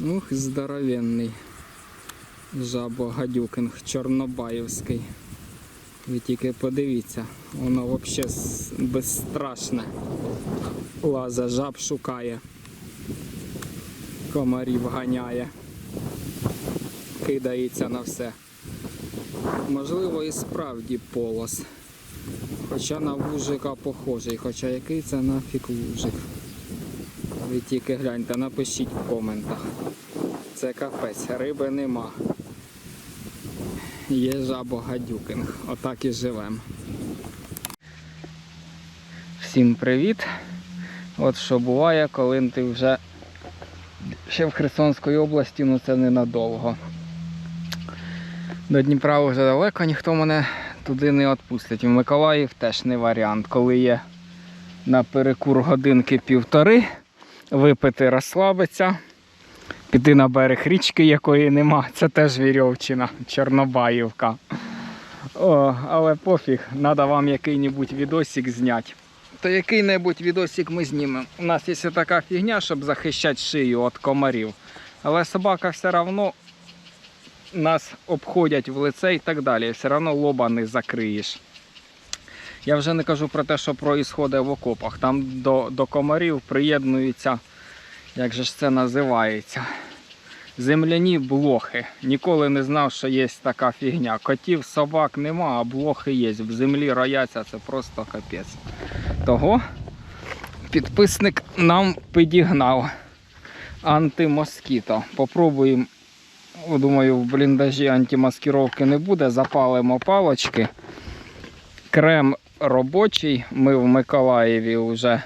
Ух, здоровенний. Жабо-гадюкинг Чорнобаївський. Ви тільки подивіться, воно взагалі безстрашне. Лаза жаб шукає. Комарів ганяє. Кидається на все. Можливо, і справді полос. Хоча на вужика похожий, хоча який це нафіг вужик. Ви тільки гляньте, напишіть в коментах. Це капець, риби нема. Є жабо-гадюкинг. Отак і живем. Всім привіт! От що буває, коли ти вже ще в Херсонській області, ну це ненадовго. До Дніпра вже далеко, ніхто мене туди не відпустить. В Миколаїв теж не варіант, коли є на перекур годинки півтори, випити, розслабитися, піти на берег річки, якої нема. Це теж Вірьовчина, Чорнобаївка. О, але пофіг, треба вам який-небудь відосик зняти. То який-небудь відосик ми знімемо. У нас є така фігня, щоб захищати шию від комарів. Але собака все одно нас обходять в лице і так далі. Все одно лоба не закриєш. Я вже не кажу про те, що проїсходить в окопах. Там до, до комарів приєднуються, як же ж це називається, земляні блохи. Ніколи не знав, що є така фігня. Котів, собак нема, а блохи є. В землі рояться, це просто капець. Того підписник нам підігнав антимоскіто. Попробуємо Думаю, в бліндажі антимаскировки не буде. Запалимо палочки. Крем робочий. Ми в Миколаєві вже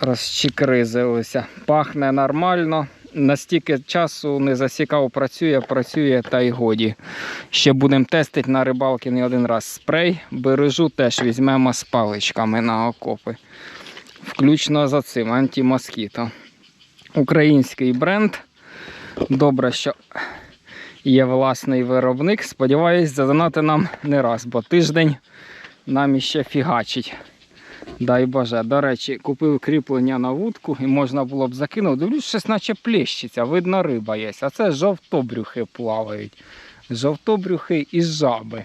розчикризилися. Пахне нормально. Настільки часу не засікав, працює, працює та й годі. Ще будемо тестити на рибалки не один раз. Спрей, бережу теж візьмемо з паличками на окопи. Включно за цим антимоскіто. Український бренд. Добре, що є власний виробник. Сподіваюсь, задонати нам не раз, бо тиждень нам іще фігачить. Дай Боже. До речі, купив кріплення на вудку і можна було б закинути. Дивлюсь, щось наче плещиться, видно, риба є. А це жовтобрюхи плавають. Жовтобрюхи і жаби.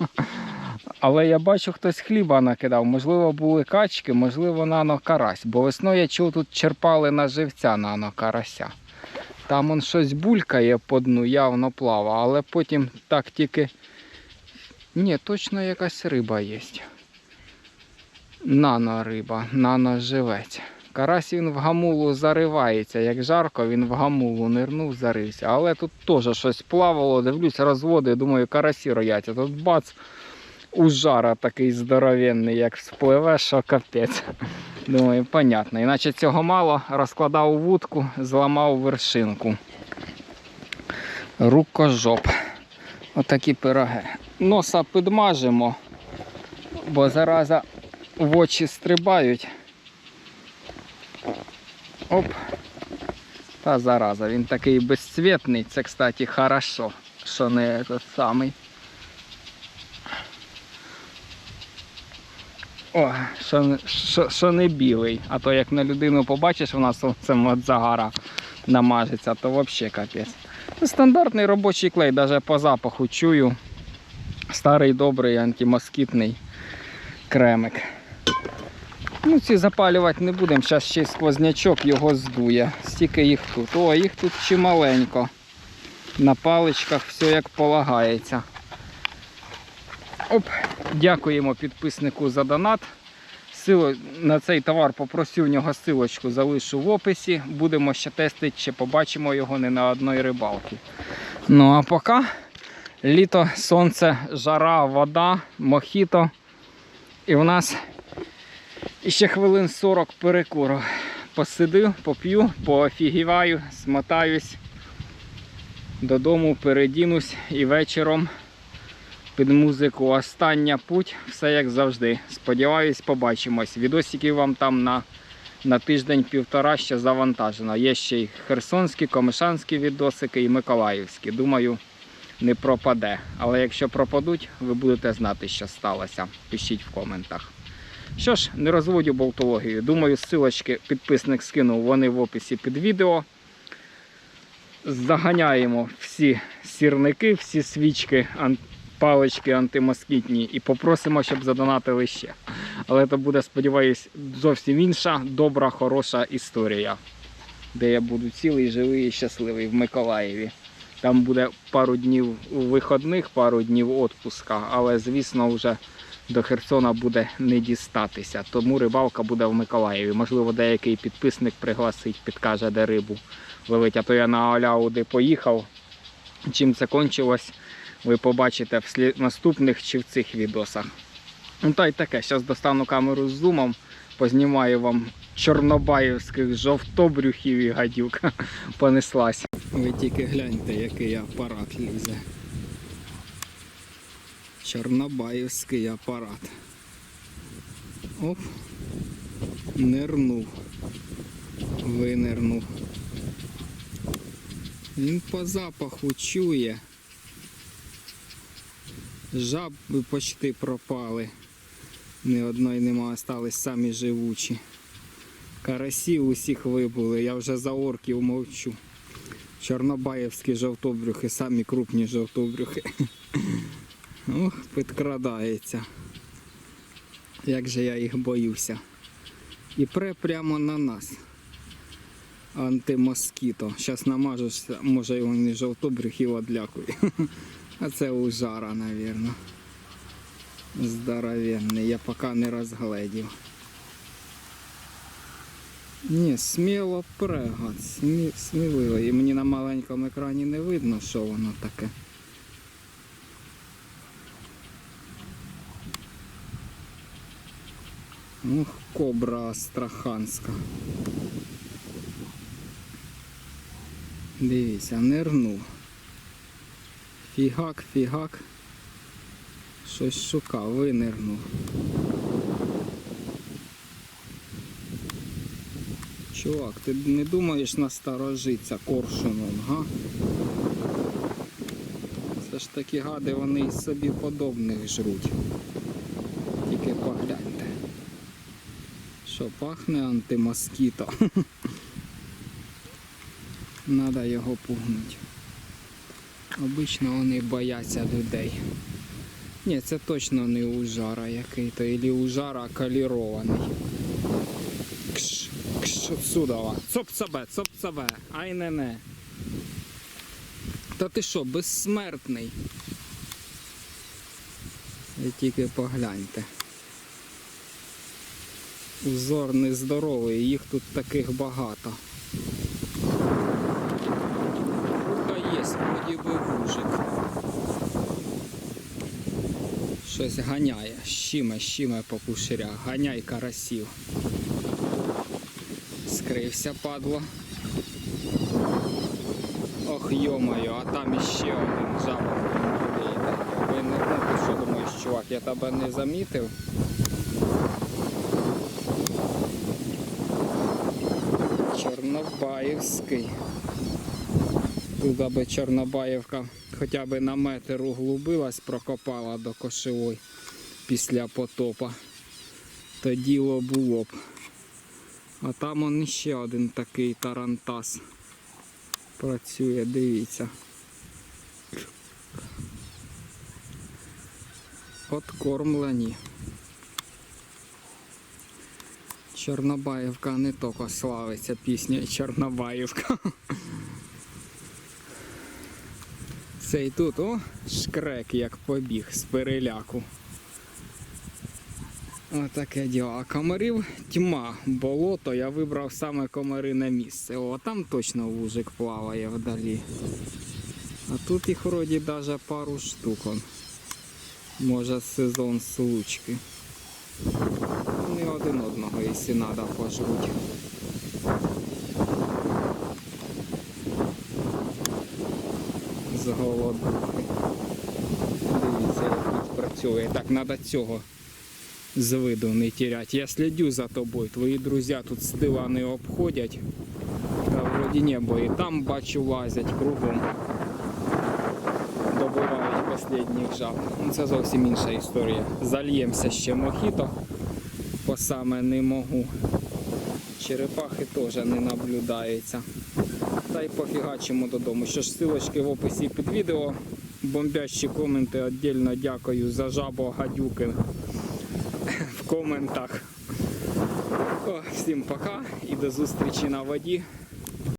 Але я бачу, хтось хліба накидав. Можливо, були качки, можливо, нано карась. Бо весною я чув, тут черпали на живця нано карася. Там он щось булькає по дну, явно плава, але потім так тільки. Ні, точно якась риба є. Нано-риба, нано-живець. Карась він в гамулу заривається. Як жарко, він в гамулу нирнув, зарився. Але тут теж щось плавало, дивлюсь, розводи, думаю, карасі рояться. Тут бац, ужара такий здоровенний, як спливе, що капець. Думаю, понятно. Іначе цього мало, розкладав у вудку, зламав вершинку. Рукожоп. Отакі пироги. Носа підмажемо, бо зараза в очі стрибають. Оп. Та зараза, він такий безцвітний. Це, кстати, хорошо, що не той самий. О, що, що, що не білий. А то як на людину побачиш, вона сонцем від загара намажеться, то взагалі капець. Стандартний робочий клей, навіть по запаху чую. Старий добрий антимоскітний кремик. Ну, ці запалювати не будемо, зараз ще й сквознячок його здує. Стільки їх тут. О, їх тут чималенько. На паличках все як полагається. Оп, дякуємо підписнику за донат. Сило на цей товар попросив в нього силочку, залишу в описі. Будемо ще тестити, чи побачимо його не на одної рибалки. Ну а поки літо, сонце, жара, вода, мохіто. І в нас ще хвилин 40 перекуру. Посидю, поп'ю, поофігіваю, смотаюсь додому, передінусь і вечором під музику Остання путь, все як завжди. Сподіваюсь, побачимось. Відосиків вам там на, на тиждень-півтора ще завантажено. Є ще й херсонські, комишанські відосики і миколаївські. Думаю, не пропаде. Але якщо пропадуть, ви будете знати, що сталося. Пишіть в коментах. Що ж, не розводю болтологію. Думаю, ссылочки підписник скинув, вони в описі під відео. заганяємо всі сірники, всі свічки, палички антимоскітні і попросимо, щоб задонатили ще. Але це буде, сподіваюсь, зовсім інша, добра, хороша історія, де я буду цілий, живий і щасливий в Миколаєві. Там буде пару днів виходних, пару днів відпуска, але звісно, вже до Херсона буде не дістатися. Тому рибалка буде в Миколаєві. Можливо, деякий підписник пригласить, підкаже, де рибу ловить. А то я на Аляуди поїхав. Чим це кончилось, ви побачите в наступних чи в цих відосах. Ну та й таке, зараз достану камеру з зумом, познімаю вам чорнобаївських жовтобрюхів і гадюка понеслась. Ви тільки гляньте, який апарат лізе. Чорнобаївський апарат. Оп. Нирнув. Винирнув. Він по запаху чує. Жаби почти пропали. Ні одної нема, остались самі живучі. Карасів усіх вибули, я вже за орків мовчу. Чорнобаївські жовтобрюхи, самі крупні жовтобрюхи. Ох, підкрадається. Як же я їх боюся. І пре прямо на нас. Антимоскіто. Зараз намажешся, може його не жовтобрюхів одлякує. А це ужара, напевно. Здоровенний, я поки не розгледів. Ні, сміло прегат, смі, сміливо. І мені на маленькому екрані не видно, що воно таке. Ух, кобра астраханська. Дивіться, нирнув. Фігак, фігак. Щось шукав, винирнув. Чувак, ти не думаєш насторожитися коршуном, га? Це ж такі гади, вони й собі подобних жруть. Тільки погляньте. Що пахне антимоскіто. Надо його пугнути. Обично вони бояться людей. Ні, це точно не ужара який-то, або ужара калірований. Кш, кш, судова. Цоп цабе, цоп цабе, ай не не. Та ти що, безсмертний? Ви тільки погляньте. Узор нездоровий, їх тут таких багато. Та є, вроді би вужик. Щось ганяє, щиме, щиме по пуширях, ганяй карасів. Скрився, падло. Ох, йомаю, а там іще один жаба. Ви не ти що думаєш, чувак, я тебе не замітив. Чорнобаївський. Тут аби Чорнобаївка хоча б на метр углубилась, прокопала до кошевої після потопа. То діло було б. А там он ще один такий тарантас. Працює, дивіться. Откормлені. Чорнобаївка не тільки славиться пісня Чорнобаївка. Цей тут, о, шкрек як побіг з переляку. Отаке діло. А комарів тьма, болото, я вибрав саме комарине місце. О, там точно вужик плаває вдалі. А тут їх вроді даже пару штук. Може сезон случки. Вони один одного, якщо треба, пожруть. Дивіться, як тут працює. Так, треба цього з виду не терять. Я слідю за тобою. Твої друзі тут з не обходять. Та вроді небо і там бачу лазять кругом. Добивають останніх жаб. Ну, Це зовсім інша історія. Зальємося ще мохіто, бо саме не можу. Черепахи теж не наблюдається. Та й пофігачимо додому. Що ж, силочки в описі під відео. Бомбящі коменти віддільно дякую за жабо гадюки в коментах. О, всім пока і до зустрічі на воді.